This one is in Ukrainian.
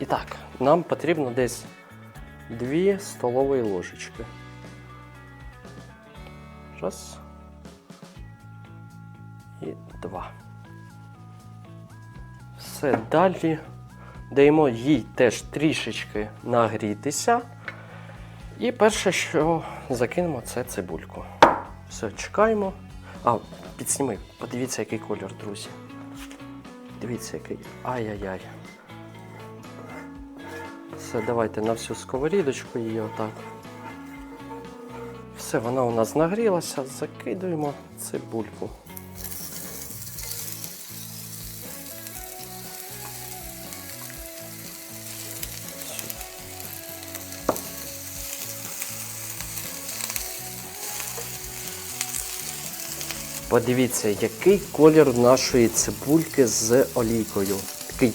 І так, нам потрібно десь 2 столові ложечки. Раз. І два. Все, далі даємо їй теж трішечки нагрітися. І перше, що закинемо, це цибульку. Все, чекаємо. А, підсніми, подивіться, який колір, друзі. Дивіться, який. Ай-яй-яй. Все, давайте на всю сковорідочку її отак. Все, вона у нас нагрілася, закидуємо цибульку. Подивіться, який колір нашої цибульки з олійкою. Такий